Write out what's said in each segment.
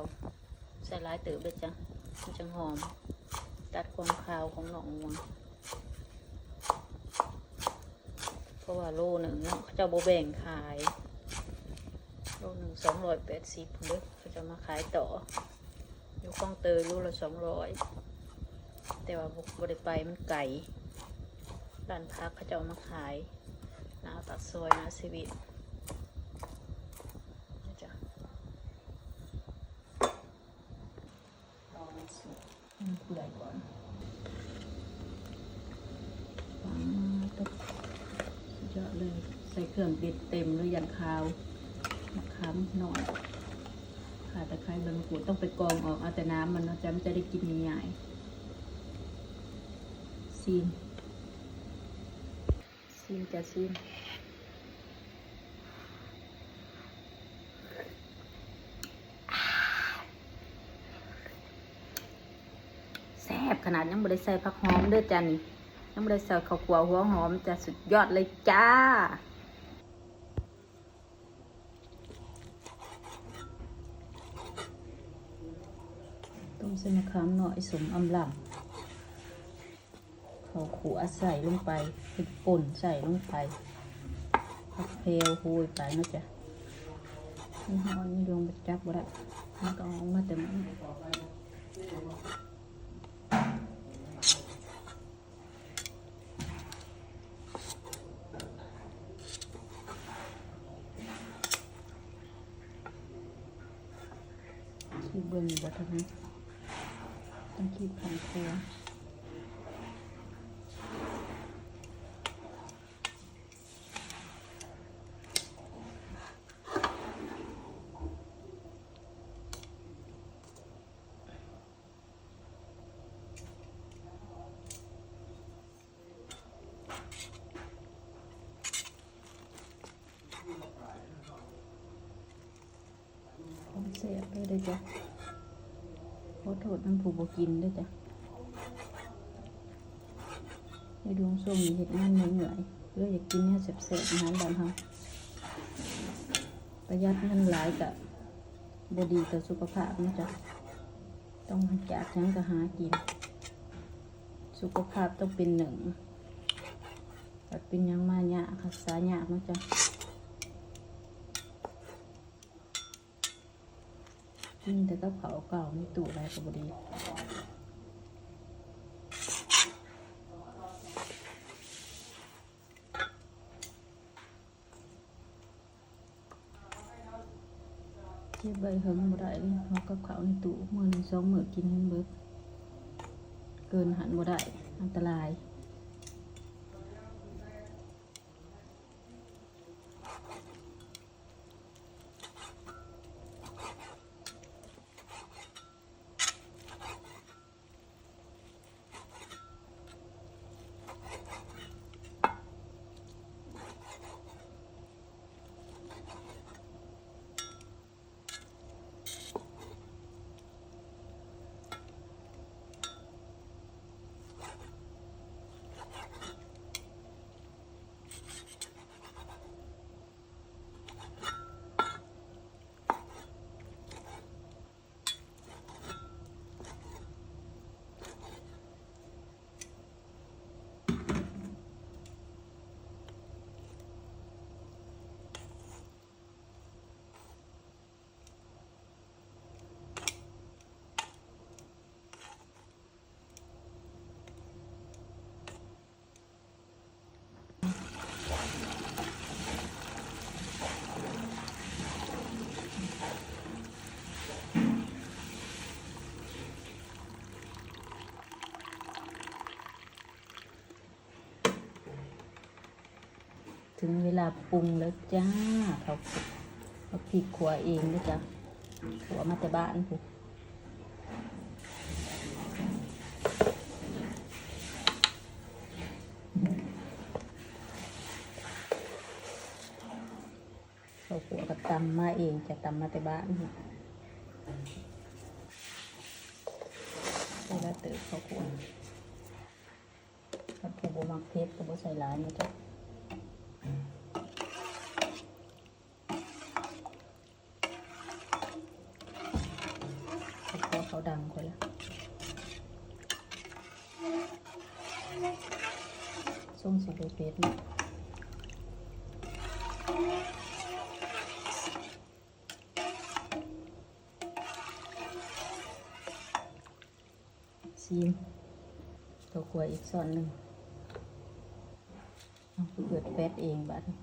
วใส่ลายเติบเลยจ้ะมันจังหอม ตัดความคาวของหนองวัวเพราะว่าโลหนึ่งเนาะเขาจะโบแบ่งขาย โลหนึ่งสองร้อยแปดสิบเด้อเขาจะมาขายต่อ อยู่คลองเตยโลละสองร้อยแต่ว่าบริไปมันไก่ร้านพักเขาจะเอามาขายหน้าตัดซอยหนาชีวิตนี่จ้ะรอมันสุกให้มันเปื่อยก่อนปังตกสุดยอดเลย ใส่เครื่องเด็ดเต็มเลยยันคาวมะขามหน่อยค่ะแต่ใครใบมะกรูดต้องไปกรองออกเอาแต่น้ำมันนะจะมันจะได้กินง่ายๆซีนซีนจะซีนแซ่บขนาดยังไม่ได้ใส่ผักหอมด้อจ้านี่ยังไม่ได้ใส่ข้าวคั่วหัวหอมจะสุดยอดเลยจ้า ต้มเส้นมะขามหน่อยสมอำลำข้าวขัวใส่ลงไปพริกป่นใส่ลงไปผักเพลโหุยไปนะจ๊ะนี่ฮอนนี่ลงไปจับบ่ได้มันก็ออกมาแต่มันที่เบิ่งอยู่บ่ทันนะต้ คีบขันครัวเสียไปเลยจ้ะ อโทษน้ำผูบกินด้วยจ้ะในดวงส้มเห็ดงานเหนื่อยๆเลยอยากกินเนี่ยแสบๆอาหารบ้านเฮาประหยัดเงินหลายกับบดีต่อสุขภาพนะจ๊ะต้องจากยังก็หากิน สุขภาพต้องเป็นหนึ่งแต่เป็นยังมาเนี่ยากรักษายากนะจ๊ะ นแต่กับเขาเก่าไม่ตู่อะไรก็บดีเจ็บใบเฮิงบ่ได้เลยเขากับเขาในตู้มือหนึ่งสองมือกินให้เบิดเกินหันบ่ได้อันตราย ถึงเวลาปรุงแล้วจ้าเขาเขาพริกขัวเองด้วยจ้ะขัวมาแต่บ้านผูเขาขัวก็ตำมาเองจะตำมาแต่บ้านพู้เวลาเติบเขาขัวถ้าผูกบมักเพชรก็บ่ใส่หลายนะจ๊ะ เอเขาดังคนละส้มสีโลเป็ดเนาะซีมตัวขวอีกส่วนหนึ่ง เอาไปเกิดแป๊ดเองบัดนี้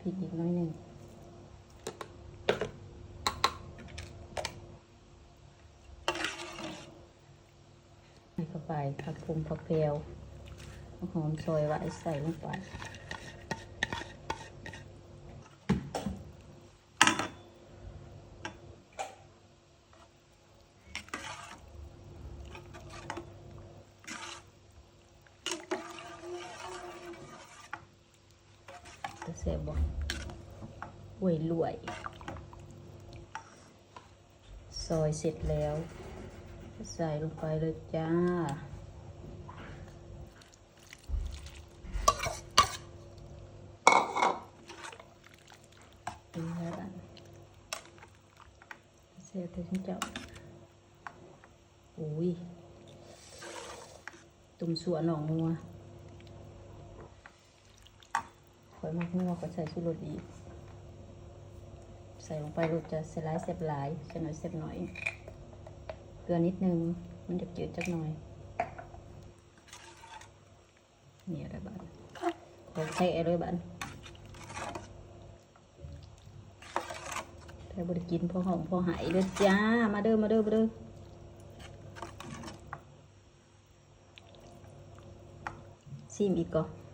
พริกอีกน้อยหนึ่งใส่เข้าไปผักพุงผักเพลวหอมซอยไว้ใส่ลงไป เสียบบ่หวยรวย ซอยเสร็จแล้ว ใส่ลงไปเลยจ้าเป็นไงบ้างเสร็จแล้วฉันจะอุ้ยตุ่มสัวหนองงัวข่ อยมากงัวก็ใส่สุรสอีก ใส่ลงไปรสจะเสหลายเสบหลายเสหน่อยเสบหน่อย เกลือนิดนึง มันจะจืดจักหน่อย นี่อะไรบ้างขอใช้อะไรบ้างถ้าบริกินพอหอมพอหายเด้อจ้า มาเด้อ มาเด้อมาเด้อซิมอีกก่อน